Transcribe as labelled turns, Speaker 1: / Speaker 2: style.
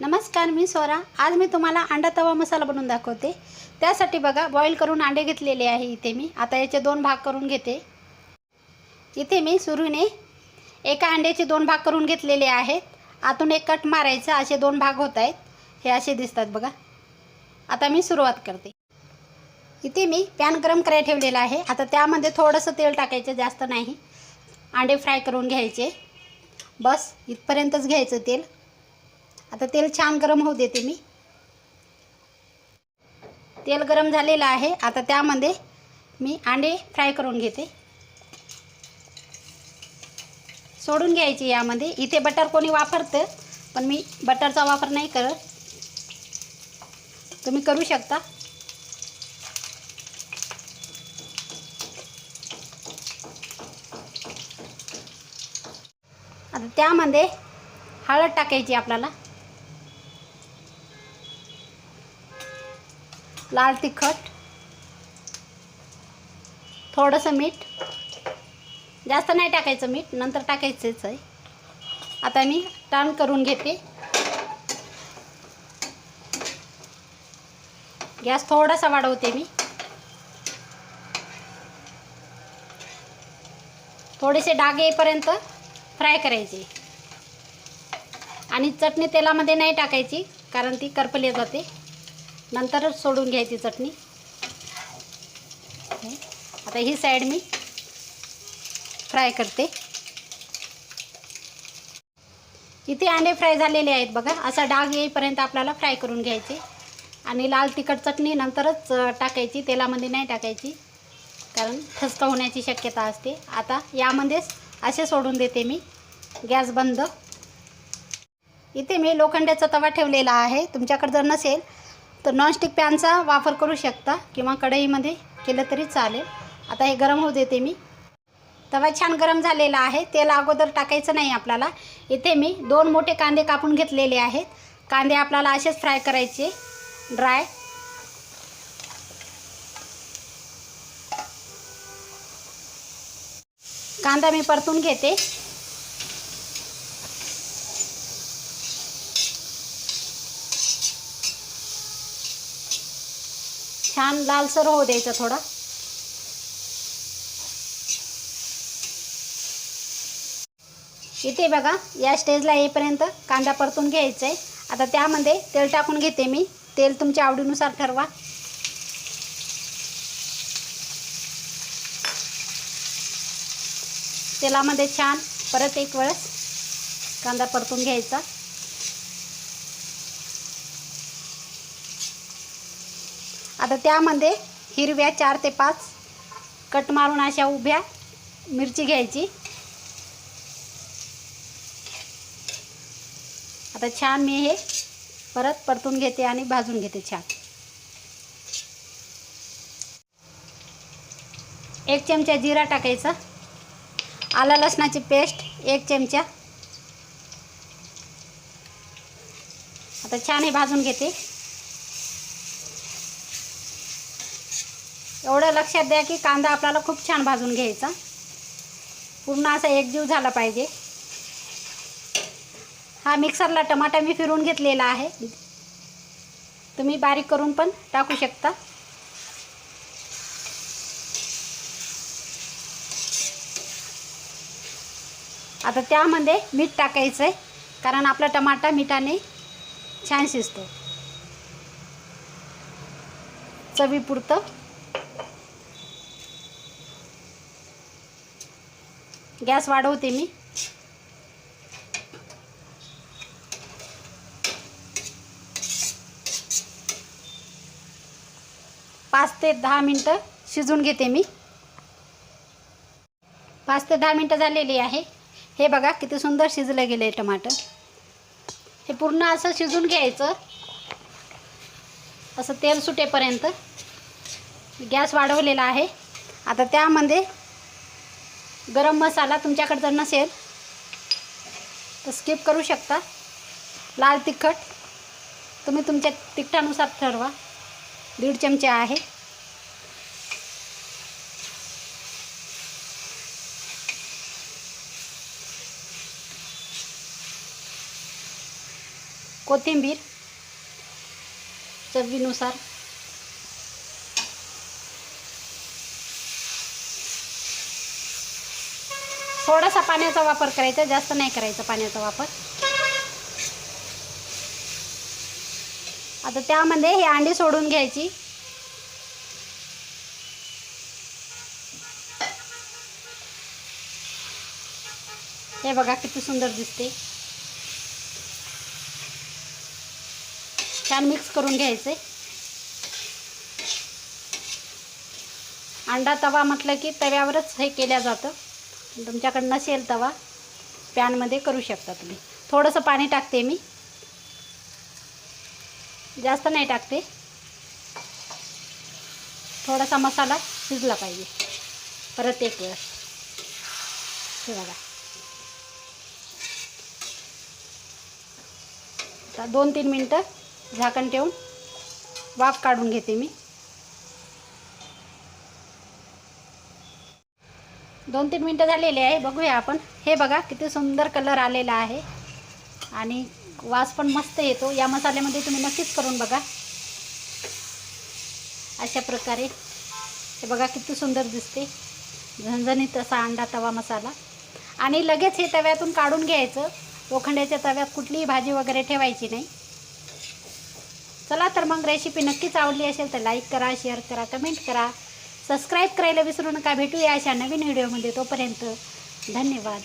Speaker 1: नमस्कार मी स्वरा आज मी तुम्हाला अंडा तवा मसाला बनवून दाखवते. त्यासाठी बघा बॉईल करून अंडे घेतलेले आहे इथे मी. आता याचे दोन भाग करून घेते. इथे मी सुरूने एका अंड्याचे दोन भाग करून घेतलेले आहेत. आतून एक कट मारायचा असे दोन भाग होत आहेत. हे असे दिसतात बघा. आता मी सुरुवात करते. इथे मी पॅन गरम करायला ठेवलेला आहे. आता त्यामध्ये थोडंसं तेल टाकायचं जास्त नाही. अंडे फ्राय करून घ्यायचे. बस इथपर्यंतच घ्यायचं तेल. आता तेल छान गरम होऊ देते मी. तेल गरम झालेलं आहे. आता त्यामध्ये मी अंडे फ्राय करून घेते. सोडून घ्यायचे यामध्ये. इथे बटर कोणी वापरतं पण मी बटरचा वापर नाही करत. तुम्ही करू शकता. आता त्यामध्ये हळद टाकायची आपल्याला. लाल तिखट थोडंसं मीठ. जास्त नाही टाकायचं मीठ नंतर टाकायचंच आहे. आता मी टर्न करून घेते. गॅस थोडासा वाढवते मी. थोडेसे डाग येईपर्यंत फ्राय करायचे. आणि चटणी तेलामध्ये नाही टाकायची कारण ती करपली जाते. नंतरच सोडून घ्यायची चटणी. आता ही साईड मी फ्राय करते. इथे अंडे फ्राय झालेले आहेत बघा. असा डाग येईपर्यंत आपल्याला फ्राय करून घ्यायचे. आणि लाल तिखट चटणी नंतरच टाकायची. तेलामध्ये नाही टाकायची. कारण ठसका होण्याची शक्यता असते. आता यामध्येच असे सोडून देते मी. गॅस बंद. इथे मी लोखंडाचा तवा ठेवलेला आहे. तुमच्याकडे जर नसेल तर नॉनस्टिक पॅनचा वापर करू शकता. किंवा कढईमध्ये केलं तरी चालेल. आता हे गरम होऊ देते मी. तवा छान गरम झालेला आहे. तेल अगोदर टाकायचं नाही आपल्याला. इथे मी दोन मोठे कांदे कापून घेतलेले आहेत. कांदे आपल्याला असेच फ्राय करायचे. ड्राय कांदा मी परतून घेते. छान लालसर होऊ द्यायचा थोडा. इथे बघा या स्टेजला येईपर्यंत कांदा परतून घ्यायचा आहे आता त्यामध्ये तेल टाकून घेते मी. तेल तुमच्या आवडीनुसार ठरवा. तेलामध्ये छान परत एक वेळेस कांदा परतून घ्यायचा. आता त्यामध्ये हिरव्या चार ते पाच कट मारून अशा उभ्या मिरची घ्यायची. आता छान मी हे परत परतून घेते आणि भाजून घेते छान. एक चमचा जिरा टाकायचा. आला लसणाची पेस्ट एक चमचा. आता छान हे भाजून घेते. एवढं लक्षात द्या की कांदा आपल्याला खूप छान भाजून घ्यायचा. पूर्ण असा एकजीव झाला पाहिजे. हा मिक्सरला टमाटा मी फिरून घेतलेला आहे. तुम्ही बारीक करून पण टाकू शकता. आता त्यामध्ये मीठ टाकायचं आहे कारण आपला टमाटा मिठाने छान शिजतो. चवीपुरतं. गॅस वाढवते मी. पाच ते दहा मिनटं शिजून घेते मी. पाच ते दहा मिनटं झालेली आहे. हे बघा किती सुंदर शिजलं गेलं आहे टमाटर. हे पूर्ण असं शिजून घ्यायचं. असं तेल सुटेपर्यंत. गॅस वाढवलेला आहे. आता त्यामध्ये गरम मसाला तुमच्याकडे जर नसेल तर स्किप करू शकता. लाल तिखट तुम्ही तुमच्या तिखटानुसार ठरवा. दीड चमचे आहे. कोथिंबीर चवीनुसार थोडासा पाण्याचा वापर करायचा जास्त नाही करायचा पाण्याचा वापर. आता त्यामध्ये हे अंडी सोडून घ्यायची. हे बघा किती सुंदर दिसते. छान मिक्स करून घ्यायचे. अंडा तवा म्हटलं की तव्यावरच हे केल्या जातं. तुमच्याकडे नसेल तवा पॅनमध्ये करू शकता तुम्ही. थोडंसं पाणी टाकते मी. जास्त नाही टाकते. थोडासा मसाला शिजला पाहिजे. परत एक वेळ. हे बघा. आता दोन तीन मिनटं झाकण ठेवून वाफ काढून घेते मी. दोन तीन मिनटं झालेली आहे. बघूया आपण. हे बघा किती सुंदर कलर आलेला आहे. आणि वास पण मस्त येतो. या मसाल्यामध्ये तुम्ही नक्कीच करून बघा. अशा प्रकारे. हे बघा किती सुंदर दिसते. झणझणीत असा अंडा तवा मसाला. आणि लगेच हे तव्यातून काढून घ्यायचं. लोखंड्याच्या तव्यात कुठलीही भाजी वगैरे ठेवायची नाही. चला तर मग रेसिपी नक्कीच आवडली असेल तर लाईक करा शेअर करा कमेंट करा. सबस्क्राईब करायला विसरू नका. भेटूया अशा नवीन व्हिडिओमध्ये तोपर्यंत धन्यवाद.